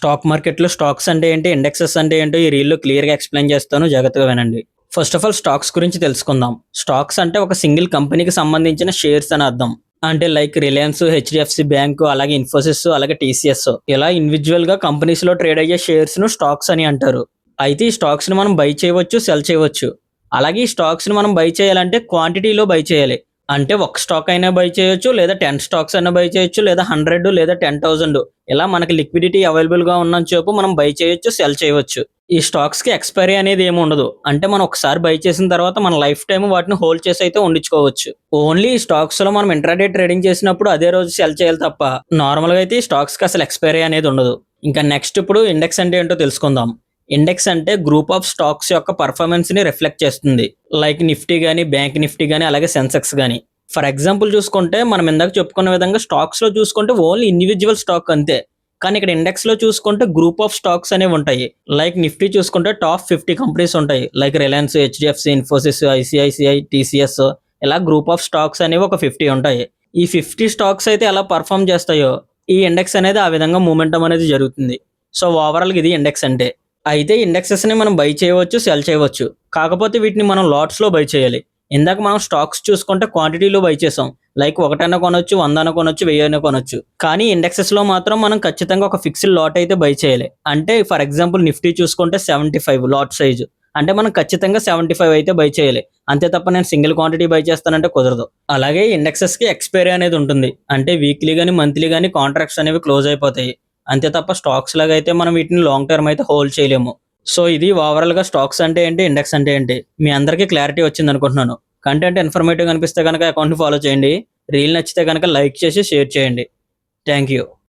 Stock మార్కెట్లో stocks అంటే ఏంటి ఇండెక్సెస్ అంటే ఏంటో ఈ రీల్లో క్లియర్గా ఎక్స్ప్లెయిన్ చేస్తాను జాగ్రత్తగా వినండి. ఫస్ట్ ఆఫ్ ఆల్ స్టాక్స్ గురించి తెలుసుకుందాం. స్టాక్స్ అంటే ఒక సింగిల్ కంపెనీకి సంబంధించిన షేర్స్ అని అర్థం. అంటే లైక్ రిలయన్స్ హెచ్డిఎఫ్సి బ్యాంకు అలాగే ఇన్ఫోసిస్ అలాగే టీసీఎస్ ఇలా ఇండివిజువల్గా కంపెనీస్లో ట్రేడ్ అయ్యే షేర్స్ను స్టాక్స్ అని అంటారు. అయితే ఈ స్టాక్స్ని మనం బై చేయవచ్చు సెల్ చేయవచ్చు. అలాగే ఈ స్టాక్స్ని మనం బై చేయాలంటే క్వాంటిటీలో బై చేయాలి. అంటే ఒక స్టాక్ అయినా బై చేయొచ్చు లేదా టెన్ స్టాక్స్ అయినా బై చేయొచ్చు లేదా హండ్రెడ్ లేదా టెన్ థౌసండ్ ఇలా మనకి లిక్విడిటీ అవైలబుల్గా ఉన్న మనం బై చేయొచ్చు సెల్ చేయవచ్చు. ఈ స్టాక్స్కి ఎక్స్పైరీ అనేది ఏమి ఉండదు. అంటే మనం ఒకసారి బై చేసిన తర్వాత మన లైఫ్ టైం వాటిని హోల్డ్ చేసి అయితే ఉండించుకోవచ్చు ఓన్లీ ఈ స్టాక్స్లో మనం ఇంట్రాడే ట్రేడింగ్ చేసినప్పుడు అదే రోజు సెల్ చేయాలి తప్ప నార్మల్గా అయితే ఈ స్టాక్స్కి అసలు ఎక్స్పైరీ అనేది ఉండదు. ఇంకా నెక్స్ట్ ఇప్పుడు ఇండెక్స్ అంటే ఏంటో తెలుసుకుందాం. ఇండెక్స్ అంటే గ్రూప్ ఆఫ్ స్టాక్స్ యొక్క పర్ఫార్మెన్స్ని రిఫ్లెక్ట్ చేస్తుంది. లైక్ నిఫ్టీ కానీ బ్యాంక్ నిఫ్టీ కానీ అలాగే సెన్సెక్స్ కానీ ఫర్ ఎగ్జాంపుల్ చూసుకుంటే మనం ఇందాక చెప్పుకున్న విధంగా స్టాక్స్లో చూసుకుంటే ఓన్లీ ఇండివిజువల్ స్టాక్ అంతే. కానీ ఇక్కడ ఇండెక్స్లో చూసుకుంటే గ్రూప్ ఆఫ్ స్టాక్స్ అనేవి ఉంటాయి. లైక్ నిఫ్టీ చూసుకుంటే టాప్ ఫిఫ్టీ కంపెనీస్ ఉంటాయి. Like Reliance HDFC Infosys ICICI TCS ఇలా గ్రూప్ ఆఫ్ స్టాక్స్ అనేవి ఒక ఫిఫ్టీ ఉంటాయి. ఈ ఫిఫ్టీ స్టాక్స్ అయితే ఎలా పర్ఫామ్ చేస్తాయో ఈ ఇండెక్స్ అనేది ఆ విధంగా మూమెంటం అనేది జరుగుతుంది. సో ఓవరాల్ ఇది ఇండెక్స్ అంటే. అయితే ఇండెక్సెస్ని మనం బై చేయవచ్చు సెల్ చేయవచ్చు. కాకపోతే వీటిని మనం లాట్స్లో బై చేయాలి. ఇందాక మనం స్టాక్స్ చూసుకుంటే క్వాంటిటీలో బై చేసాం. లైక్ ఒకటైనా కొనొచ్చు వందన కొనొచ్చు వెయ్యైనా కొనొచ్చు. కానీ ఇండెక్సెస్లో మాత్రం మనం ఖచ్చితంగా ఒక ఫిక్స్డ్ లాట్ అయితే బై చేయాలి. అంటే ఫర్ ఎగ్జాంపుల్ నిఫ్టీ చూసుకుంటే సెవెంటీ ఫైవ్ లాట్ సైజు అంటే మనం ఖచ్చితంగా సెవెంటీ ఫైవ్ అయితే బై చేయాలి. అంతే తప్ప నేను సింగిల్ క్వాంటిటీ బై చేస్తానంటే కుదరదు. అలాగే ఇండెక్సెస్కి ఎక్స్పైరీ అనేది ఉంటుంది. అంటే వీక్లీ కానీ మంత్లీ కానీ కాంట్రాక్ట్స్ అనేవి క్లోజ్ అయిపోతాయి. అంతే తప్ప స్టాక్స్ లాగా అయితే మనం వీటిని లాంగ్ టర్మ్ అయితే హోల్డ్ చేయలేము. సో ఇది ఓవరాల్గా స్టాక్స్ అంటే ఏంటి ఇండెక్స్ అంటే ఏంటి? మీ అందరికీ క్లారిటీ వచ్చింది అనుకుంటున్నాను. కంటెంట్ ఇన్ఫర్మేటివ్ అనిపిస్తే కనుక అకౌంట్ని ఫాలో చేయండి. రీల్ నచ్చితే కనుక లైక్ చేసి షేర్ చేయండి. Thank you